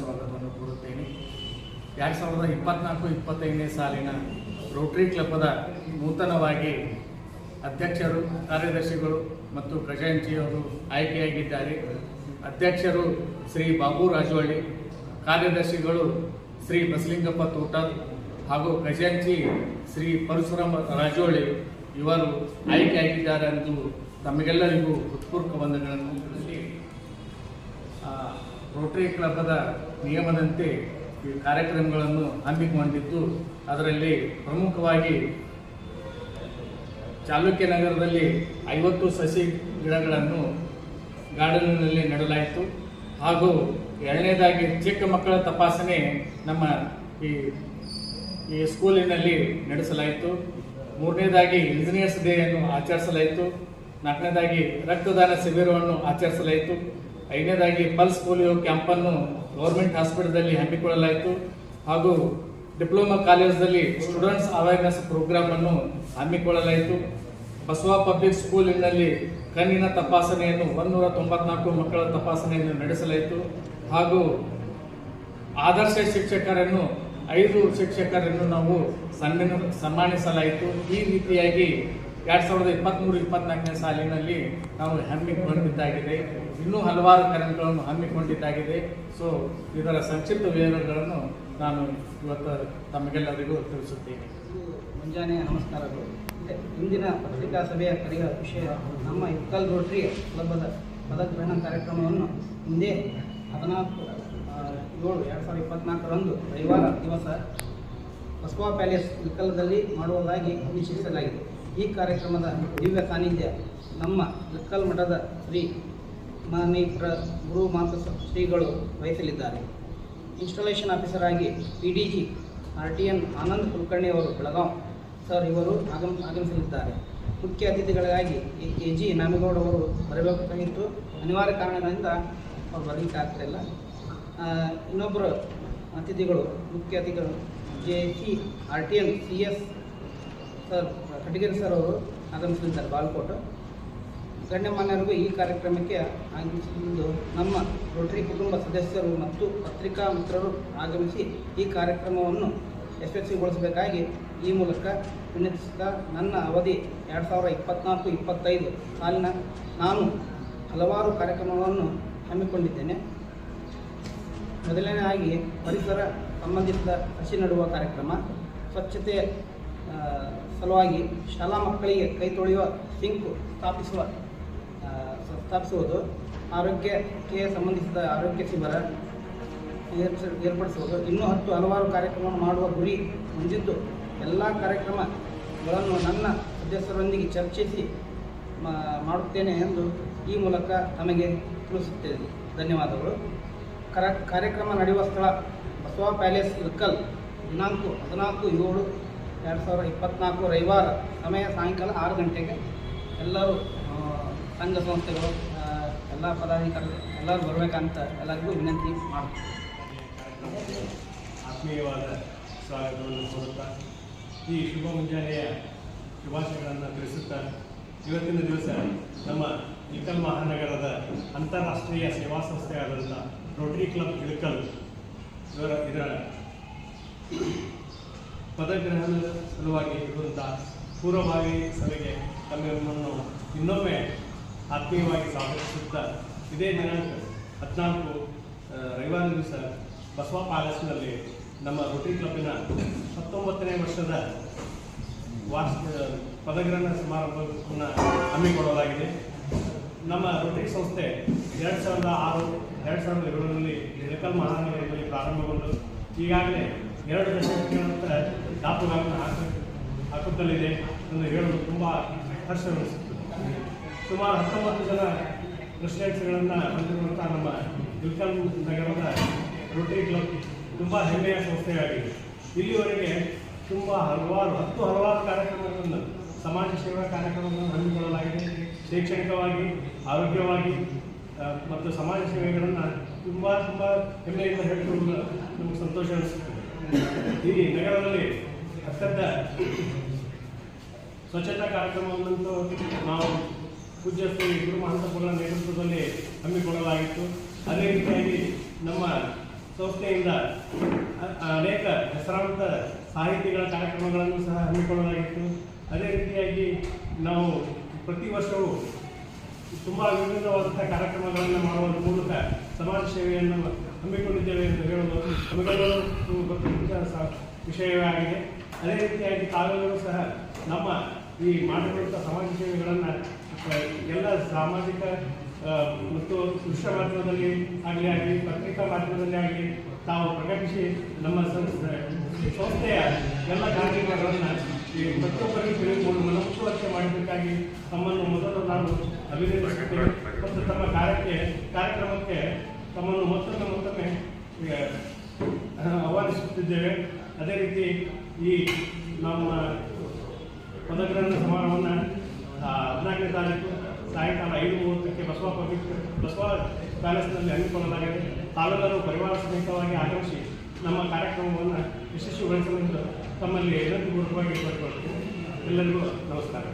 ಸ್ವಾಗತವನ್ನು ಕೋರುತ್ತೇನೆ. ಎರಡು ಸಾವಿರದ ಇಪ್ಪತ್ನಾಲ್ಕು, ಇಪ್ಪತ್ತೈದನೇ ಸಾಲಿನ ರೋಟರಿ ಕ್ಲಬ್ದ ನೂತನವಾಗಿ ಅಧ್ಯಕ್ಷರು, ಕಾರ್ಯದರ್ಶಿಗಳು ಮತ್ತು ಖಜಾಂಚಿಯವರು ಆಯ್ಕೆಯಾಗಿದ್ದಾರೆ. ಅಧ್ಯಕ್ಷರು ಶ್ರೀ ಬಾಬು ರಾಜವಳ್ಳಿ ಕಾರ್ಯದರ್ಶಿಗಳು ಶ್ರೀ ಬಸಲಿಂಗಪ್ಪ ತೋಟಲ್ ಹಾಗೂ ಖಜಾಂಚಿ ಶ್ರೀ ಪರಶುರಾಮ ರಾಜೋಳಿ ಇವರು ಆಯ್ಕೆಯಾಗಿದ್ದಾರೆ ಎಂದು ತಮಗೆಲ್ಲರಿಗೂ ಹೃತ್ಪೂರ್ವಕ ವಂದನೆಗಳನ್ನು ರೋಟರಿ ಕ್ಲಬ್ದ ನಿಯಮದಂತೆ ಈ ಕಾರ್ಯಕ್ರಮಗಳನ್ನು ಹಮ್ಮಿಕೊಂಡಿದ್ದು, ಅದರಲ್ಲಿ ಪ್ರಮುಖವಾಗಿ ಚಾಲುಕ್ಯ ನಗರದಲ್ಲಿ ಐವತ್ತು ಸಸಿ ಗಿಡಗಳನ್ನು ಗಾರ್ಡನ್ನಲ್ಲಿ ನೆಡಲಾಯಿತು. ಹಾಗೂ ಎರಡನೇದಾಗಿ ಚಿಕ್ಕ ಮಕ್ಕಳ ತಪಾಸಣೆ ನಮ್ಮ ಈ ಈ ಸ್ಕೂಲಿನಲ್ಲಿ ನಡೆಸಲಾಯಿತು. ಮೂರನೇದಾಗಿ ಇಂಜಿನಿಯರ್ಸ್ ಡೇಯನ್ನು ಆಚರಿಸಲಾಯಿತು. ನಾಲ್ಕನೇದಾಗಿ ರಕ್ತದಾನ ಶಿಬಿರವನ್ನು ಆಚರಿಸಲಾಯಿತು. ಐದನೇದಾಗಿ ಪಲ್ಸ್ ಪೋಲಿಯೋ ಕ್ಯಾಂಪನ್ನು ಗೌರ್ಮೆಂಟ್ ಹಾಸ್ಪಿಟಲ್ದಲ್ಲಿ ಹಮ್ಮಿಕೊಳ್ಳಲಾಯಿತು. ಹಾಗೂ ಡಿಪ್ಲೊಮಾ ಕಾಲೇಜಲ್ಲಿ ಸ್ಟೂಡೆಂಟ್ಸ್ ಅವೇರ್ನೆಸ್ ಪ್ರೋಗ್ರಾಮನ್ನು ಹಮ್ಮಿಕೊಳ್ಳಲಾಯಿತು. ಬಸವ ಪಬ್ಲಿಕ್ ಸ್ಕೂಲಿನಲ್ಲಿ ಕಣ್ಣಿನ ತಪಾಸಣೆಯನ್ನು ಒಂದೂರ ತೊಂಬತ್ನಾಲ್ಕು ಮಕ್ಕಳ ತಪಾಸಣೆಯನ್ನು ನಡೆಸಲಾಯಿತು. ಹಾಗೂ ಆದರ್ಶ ಶಿಕ್ಷಕರನ್ನು, ಐದು ಶಿಕ್ಷಕರನ್ನು ನಾವು ಸನ್ಮಾನ, ಸನ್ಮಾನಿಸಲಾಯಿತು. ಈ ರೀತಿಯಾಗಿ ಎರಡು ಸಾವಿರದ ಇಪ್ಪತ್ತ್ಮೂರು ಇಪ್ಪತ್ನಾಲ್ಕನೇ ಸಾಲಿನಲ್ಲಿ ನಾವು ಹಮ್ಮಿಕೊಂಡಿದ್ದಾಗಿದೆ. ಇನ್ನೂ ಹಲವಾರು ಕಾರ್ಯಕ್ರಮಗಳನ್ನು ಹಮ್ಮಿಕೊಂಡಿದ್ದಾಗಿದೆ. ಸೊ ಇದರ ಸಂಕ್ಷಿಪ್ತ ವಿವರಗಳನ್ನು ನಾನು ಇವತ್ತು ತಮಗೆಲ್ಲರಿಗೂ ತಿಳಿಸುತ್ತೇನೆ. ಮುಂಜಾನೆ ನಮಸ್ಕಾರಗಳು ಇಂದಿನ ಪತ್ರಿಕಾ ಸಭೆಯ ಕಡೆಯ ವಿಷಯ ನಮ್ಮ ಇಕ್ಕಲ್ ರೋಟ್ರಿ ಕ್ಲಬ್ಬದ ಪದಗ್ರಹಣ ಕಾರ್ಯಕ್ರಮವನ್ನು ಹಿಂದೆ ಹದಿನಾಲ್ಕು ಏಳು, ಎರಡು ಸಾವಿರದ ಇಪ್ಪತ್ನಾಲ್ಕರಂದು ರವಿವಾರ ದಿವಸ ಬಸವಾ ಪ್ಯಾಲೇಸ್ ಇಕ್ಕಲದಲ್ಲಿ ಮಾಡುವುದಾಗಿ ನಿಶ್ಚಯಿಸಲಾಗಿದೆ ಈ ಕಾರ್ಯಕ್ರಮದ ದಿವ್ಯ ಸಾನ್ನಿಧ್ಯ ನಮ್ಮ ಲಕ್ಕಲ್ ಮಠದ ಶ್ರೀ ಮಣಿಪುರ ಗುರು ಮಾತ ಶ್ರೀಗಳು ವಹಿಸಲಿದ್ದಾರೆ. ಇನ್ಸ್ಟಾಲೇಷನ್ ಆಫೀಸರ್ ಆಗಿ P D G R T N Anand Kulkarni ಅವರು ಬೆಳಗಾಂ ಸರ್ ಇವರು ಆಗಮ, ಆಗಮಿಸಲಿದ್ದಾರೆ. ಮುಖ್ಯ ಅತಿಥಿಗಳಿಗಾಗಿ ಎ ಜಿ ನಾಮೇಗೌಡ ಅವರು ಬರಬೇಕಾಗಿತ್ತು ಅನಿವಾರ್ಯ ಕಾರಣಗಳಿಂದ ಅವ್ರು ಬರಲಿಕ್ಕೆ ಆಗ್ತಿಲ್ಲ ಇನ್ನೊಬ್ಬರು ಅತಿಥಿಗಳು ಮುಖ್ಯ ಅತಿಥಿಗಳು J C R T N C S sir Katagiri sir ಅವರು ಆಗಮಿಸಲಿದ್ದಾರೆ ಬಾಲ್ಕೋಟು ಗಣ್ಯಮಾನ್ಯರಿಗೂ ಈ ಕಾರ್ಯಕ್ರಮಕ್ಕೆ ಆಗಮಿಸಿದ್ದು ನಮ್ಮ ರೋಟರಿ ಕುಟುಂಬ ಸದಸ್ಯರು ಮತ್ತು ಪತ್ರಿಕಾ ಮಿತ್ರರು ಆಗಮಿಸಿ ಈ ಕಾರ್ಯಕ್ರಮವನ್ನು ಯಶಸ್ವಿಗೊಳಿಸಬೇಕಾಗಿ ಈ ಮೂಲಕ ವಿನಂತಿಸಿದ ನನ್ನ ಅವಧಿ ಎರಡು ಸಾವಿರ ಇಪ್ಪತ್ನಾಲ್ಕು, ಇಪ್ಪತ್ತೈದು ಸಾಲಿನ ನಾನು ಹಲವಾರು ಕಾರ್ಯಕ್ರಮಗಳನ್ನು ಹಮ್ಮಿಕೊಂಡಿದ್ದೇನೆ. ಮೊದಲನೇದಾಗಿ ಪರಿಸರ ಸಂಬಂಧಿಸಿದ ಹಸಿ ನೆಡುವ ಕಾರ್ಯಕ್ರಮ, ಸ್ವಚ್ಛತೆ ಸಲುವಾಗಿ ಶಾಲಾ ಮಕ್ಕಳಿಗೆ ಕೈ ತೊಳೆಯುವ, ಸಿಂಕು ಸ್ಥಾಪಿಸುವ ಸ್ಥಾಪಿಸುವುದು ಆರೋಗ್ಯಕ್ಕೆ ಸಂಬಂಧಿಸಿದ ಆರೋಗ್ಯ ಶಿಬಿರ ಏರ್ಪಡಿಸ- ಏರ್ಪಡಿಸುವುದು. ಇನ್ನೂ ಹತ್ತು ಹಲವಾರು ಕಾರ್ಯಕ್ರಮವನ್ನು ಮಾಡುವ ಗುರಿ ಹೊಂದಿದ್ದು ಎಲ್ಲ ಕಾರ್ಯಕ್ರಮಗಳನ್ನು ನನ್ನ ಸದಸ್ಯರೊಂದಿಗೆ ಚರ್ಚಿಸಿ ಮಾಡುತ್ತೇನೆ ಎಂದು ಈ ಮೂಲಕ ತಮಗೆ ತಿಳಿಸುತ್ತೇನೆ. ಧನ್ಯವಾದಗಳು. ಕರ, ಕಾರ್ಯಕ್ರಮ ನಡೆಯುವ ಸ್ಥಳ ಬಸವ ಪ್ಯಾಲೇಸ್, ಇರ್ಕಲ್, ದಿನಾಂಕ ಹದಿನಾಲ್ಕು ಏಳು ಎರಡು ಸಾವಿರದ ಇಪ್ಪತ್ತ್ನಾಲ್ಕು ರವಿವಾರ ಸಮಯ ಸಾಯಂಕಾಲ ಆರು ಗಂಟೆಗೆ ಎಲ್ಲರೂ ಸಂಘ ಸಂಸ್ಥೆಗಳು ಎಲ್ಲ ಪದಾಧಿಕಾರಿಗಳು ಎಲ್ಲರೂ ಬರಬೇಕಂತ ಎಲ್ಲರಿಗೂ ವಿನಂತಿ ಮಾಡ್ತೀನಿ ಆತ್ಮೀಯವಾದ ಸ್ವಾಗತವನ್ನು ಈ ಶುಭ ಮುಂಜಾನೆಯ ಶುಭಾಶಯಗಳನ್ನು ತಿಳಿಸುತ್ತಾ, ಇವತ್ತಿನ ದಿವಸ ನಮ್ಮ ಇಳಕಲ್ ಮಹಾನಗರದ ಅಂತಾರಾಷ್ಟ್ರೀಯ ಸೇವಾ ಸಂಸ್ಥೆಯಾದಂಥ ರೋಟರಿ ಕ್ಲಬ್ ಇಳಕಲ್ ಇವರ, ಇದರ ಪದಗ್ರಹಣದ ಸಲುವಾಗಿ ಇರುವಂಥ ಪೂರ್ವಭಾವಿ ಸಭೆಗೆ ತಮ್ಮನ್ನು ಇನ್ನೊಮ್ಮೆ ಆತ್ಮೀಯವಾಗಿ ಸ್ವಾಗತಿಸುತ್ತಾ ಇದೇ ದಿನಾಂಕ ಹದಿನಾಲ್ಕು ರವಿವಾರ ದಿವಸ ಬಸವ ಪ್ಯಾಲೇಸ್ನಲ್ಲಿ ನಮ್ಮ ರೋಟರಿ ಕ್ಲಬ್ನ ಹತ್ತೊಂಬತ್ತನೇ ವರ್ಷದ ವಾರ್ಷಿಕ ಪದಗ್ರಹಣ ಸಮಾರಂಭವನ್ನು ಹಮ್ಮಿಕೊಳ್ಳಲಾಗಿದೆ. ನಮ್ಮ ರೋಟರಿ ಸಂಸ್ಥೆ ಎರಡು ಸಾವಿರದ ಆರು, ಎರಡು ಸಾವಿರದ ಏಳರಲ್ಲಿ ಹಿಡಕಲ್ ಮಹಾನಗರದಲ್ಲಿ ಪ್ರಾರಂಭಗೊಂಡು, ಈಗಾಗಲೇ ಎರಡು ದಶಕಗಳಂತ ದಾಪುಗಾಮನ ಹಾಕಿ ಹಾಕುತ್ತಲಿದೆ ಎಂದು ಹೇಳಲು ತುಂಬ ಹರ್ಷವೆನಿಸುತ್ತದೆ ಸುಮಾರು ಹತ್ತೊಂಬತ್ತು ಜನ ಪ್ರೆಸಿಡೆಂಟ್ಸ್ಗಳನ್ನು ಹೊಂದಿರುವಂಥ ನಮ್ಮ ವಿಲ್ಕನ್ ನಗರದ ರೋಟರಿ ಕ್ಲಬ್ ತುಂಬ ಹೆಮ್ಮೆಯ ಸಂಸ್ಥೆಯಾಗಿದೆ. ಇಲ್ಲಿವರೆಗೆ ತುಂಬ ಹಲವಾರು, ಹತ್ತು ಹಲವಾರು ಕಾರ್ಯಕ್ರಮಗಳನ್ನು, ಸಮಾಜ ಸೇವಾ ಕಾರ್ಯಕ್ರಮಗಳನ್ನು ಹಮ್ಮಿಕೊಳ್ಳಲಾಗಿದೆ. ಶೈಕ್ಷಣಿಕವಾಗಿ, ಆರೋಗ್ಯವಾಗಿ ಮತ್ತು ಸಮಾಜ ಸೇವೆಗಳನ್ನು ತುಂಬ ತುಂಬ ಹೆಮ್ಮೆಯಿಂದ ಹೇಳಿಕೊಳ್ಳಲು ನಮಗೆ ಸಂತೋಷ ಅನಿಸುತ್ತದೆ. ಈ ನಗರದಲ್ಲಿ ಅತ್ಯಂತ ಸ್ವಚ್ಛತಾ ಕಾರ್ಯಕ್ರಮವನ್ನಂತೂ ನಾವು ಪೂಜ್ಯ ಶ್ರೀ ಗುರು ಮಹಂತಪುರ ನೇತೃತ್ವದಲ್ಲಿ ಹಮ್ಮಿಕೊಳ್ಳಲಾಗಿತ್ತು. ಅದೇ ರೀತಿಯಾಗಿ ನಮ್ಮ ಸಂಸ್ಥೆಯಿಂದ ಅನೇಕ ಹೆಸರಾಂತ ಸಾಹಿತಿಗಳ ಕಾರ್ಯಕ್ರಮಗಳನ್ನು ಸಹ ಹಮ್ಮಿಕೊಳ್ಳಲಾಗಿತ್ತು. ಅದೇ ರೀತಿಯಾಗಿ ನಾವು ಪ್ರತಿ ವರ್ಷವೂ ತುಂಬ ವಿಭಿನ್ನವಾದಂಥ ಕಾರ್ಯಕ್ರಮಗಳನ್ನು ಮಾಡುವ ಮೂಲಕ ಸಮಾಜ ಸೇವೆಯನ್ನು ಹಮ್ಮಿಕೊಂಡಿದ್ದೇವೆ ಎಂದು ಹೇಳುವುದು. ಹಮ್ಮಿಕೊಳ್ಳಲು ಗೊತ್ತಿದ್ದ ಸ- ವಿಷಯವೇ ಆಗಿದೆ. ಅದೇ ರೀತಿಯಾಗಿ ತಾವೆಲ್ಲರೂ ಸಹ ನಮ್ಮ ಈ ಮಾಡಿರುವಂಥ ಸಮಾಜ ಸೇವೆಗಳನ್ನು ಎಲ್ಲ ಸಾಮಾಜಿಕ ಮತ್ತು ದೃಶ್ಯ ಮಾಧ್ಯಮದಲ್ಲಿ ಆಗಲಿ ಆಗಲಿ, ಪತ್ರಿಕಾ ಮಾಧ್ಯಮದಲ್ಲಿ ಆಗಲಿ ತಾವು ಪ್ರಕಟಿಸಿ ನಮ್ಮ ಸಂಸ್ಥೆ ಸಂಸ್ಥೆಯ ಎಲ್ಲ ಕಾರ್ಯಕ್ರಮಗಳನ್ನು ಈ ಪ್ರತಿಯೊಬ್ಬರಿಗೆ ತಿಳಿದುಕೊಂಡು ಮನಮುಟ್ಟುವಂತೆ ಮಾಡಬೇಕಾಗಿ ತಮ್ಮನ್ನು ಮೊದಲು ನಾನು ಅಭಿನಂದಿಸುತ್ತೇನೆ. ಮತ್ತು ತಮ್ಮ ಕಾರ್ಯಕ್ಕೆ, ಕಾರ್ಯಕ್ರಮಕ್ಕೆ ತಮ್ಮನ್ನು ಮತ್ತೊಮ್ಮೆ ಮತ್ತೊಮ್ಮೆ ಆಹ್ವಾನಿಸುತ್ತಿದ್ದೇವೆ. ಅದೇ ರೀತಿ ಈ ನಮ್ಮ ಪದಗ್ರಹಣ ಸಮಾರಂಭವನ್ನು ಹದಿನಾಲ್ಕನೇ ತಾರೀಕು ಸಾಯಂಕಾಲ ಐದು ಮೂವತ್ತಕ್ಕೆ ಬಸವ ಪಬ್ಲಿಕ್ ಬಸವ ಪ್ಯಾಲೇಸ್ನಲ್ಲಿ ಹಮ್ಮಿಕೊಳ್ಳಲಾಗಿದೆ. ತಾವೆಲ್ಲರೂ ಪರಿವಾರ ಸಮೇತವಾಗಿ ಆಗಮಿಸಿ ನಮ್ಮ ಕಾರ್ಯಕ್ರಮವನ್ನು ಯಶಸ್ವಿಗೊಳಿಸಲು ತಮ್ಮಲ್ಲಿ ವಿನಂತಿಪೂರ್ವಕವಾಗಿ ಕೇಳಿಕೊಳ್ಳುತ್ತೇನೆ. ಎಲ್ಲರಿಗೂ ನಮಸ್ಕಾರ.